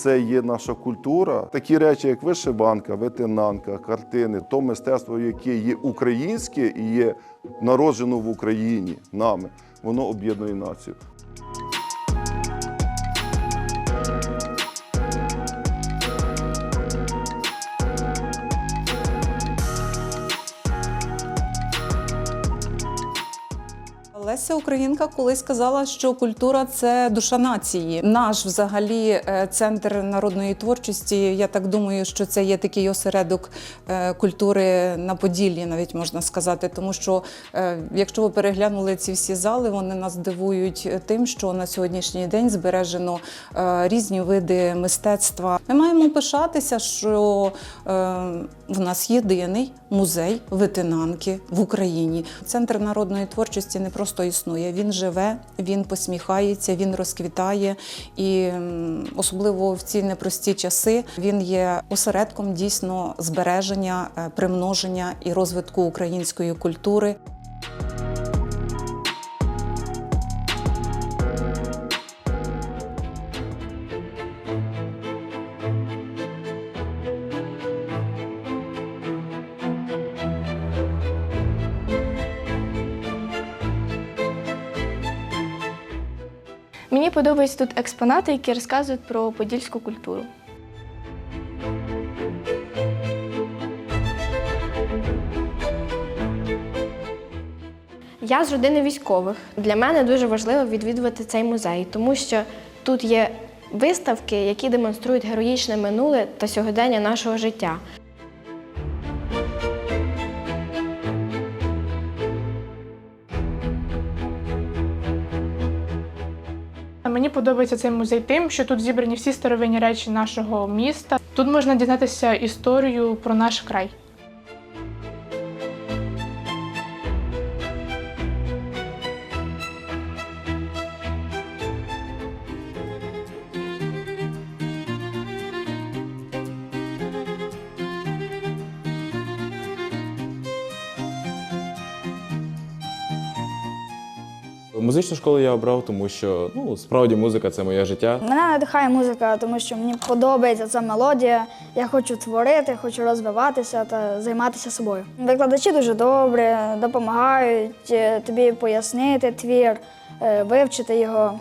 Це є наша культура. Такі речі, як вишиванка, витинанка, картини, то мистецтво, яке є українське і є народжено в Україні нами, воно об'єднує націю. Леся Українка колись казала, що культура це душа нації. Наш взагалі е, центр народної творчості. Я так думаю, що це є такий осередок е, культури на Поділлі, навіть можна сказати. Тому що е, якщо ви переглянули ці всі зали, вони нас дивують тим, що на сьогоднішній день збережено різні види мистецтва. Ми маємо пишатися, що в нас єдиний музей витинанки в Україні. Центр народної творчості не просто існує. Він живе, він посміхається, він розквітає. І особливо в ці непрості часи він є осередком дійсно збереження, е, примноження і розвитку української культури. Мені подобаються тут експонати, які розказують про подільську культуру. Я з родини військових. Для мене дуже важливо відвідувати цей музей, тому що тут є виставки, які демонструють героїчне минуле та сьогодення нашого життя. Мені подобається цей музей тим, що тут зібрані всі старовинні речі нашого міста. Тут можна дізнатися історію про наш край. Музичну школу я обрав, тому що ну справді музика це моє життя. Мене надихає музика, тому що мені подобається ця мелодія. Я хочу творити, хочу розвиватися та займатися собою. Викладачі дуже добре допомагають е, тобі пояснити твір, е, вивчити його.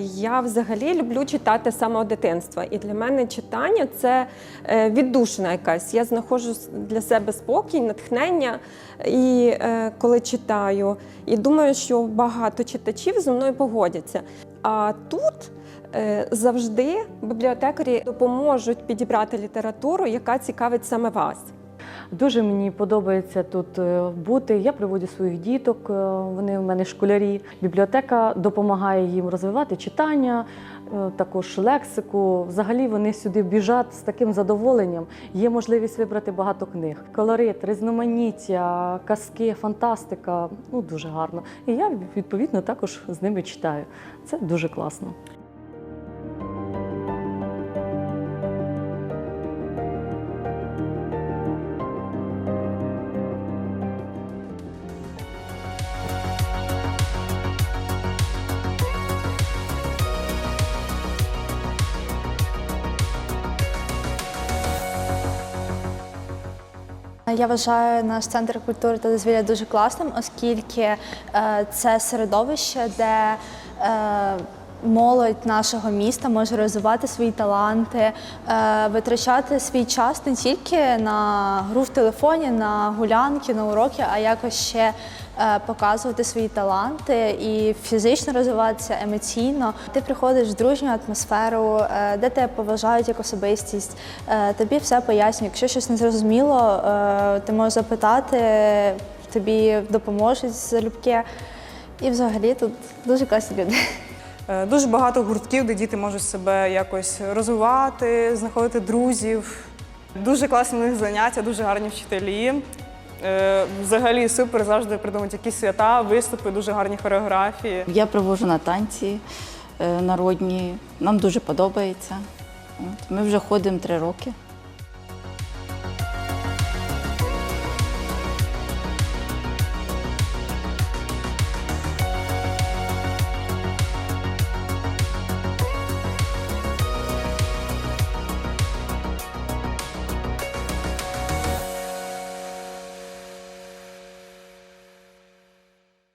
Я взагалі люблю читати з самого дитинства. І для мене читання це е, віддушина якась. Я знаходжу для себе спокій, натхнення, і е, коли читаю. І думаю, що багато читачів зі мною погодяться. А тут е, завжди бібліотекарі допоможуть підібрати літературу, яка цікавить саме вас. Дуже мені подобається тут е, бути. Я приводжу своїх діток, е, вони в мене школярі. Бібліотека допомагає їм розвивати читання, е, також лексику. Взагалі вони сюди біжать з таким задоволенням. Є можливість вибрати багато книг. Колорит, різноманіття, казки, фантастика. Ну дуже гарно. І я відповідно також з ними читаю. Це дуже класно. Я вважаю наш центр культури та дозвілля дуже класним, оскільки е, це середовище, де е, молодь нашого міста може розвивати свої таланти, е, витрачати свій час не тільки на гру в телефоні, на гулянки, на уроки, а якось ще е, показувати свої таланти і фізично розвиватися емоційно. Ти приходиш в дружню атмосферу, е, де тебе поважають як особистість, тобі все пояснюють. Якщо щось не зрозуміло, е, ти можеш запитати, тобі допоможуть залюбки. І взагалі тут дуже класні люди. Е, Дуже багато гуртків, де діти можуть себе якось розвивати, знаходити друзів. Дуже класні в них заняття, дуже гарні вчителі. Е, Взагалі супер завжди придумують якісь свята, виступи, дуже гарні хореографії. Я привожу на танці е, народні. Нам дуже подобається. Ми вже ходимо три роки.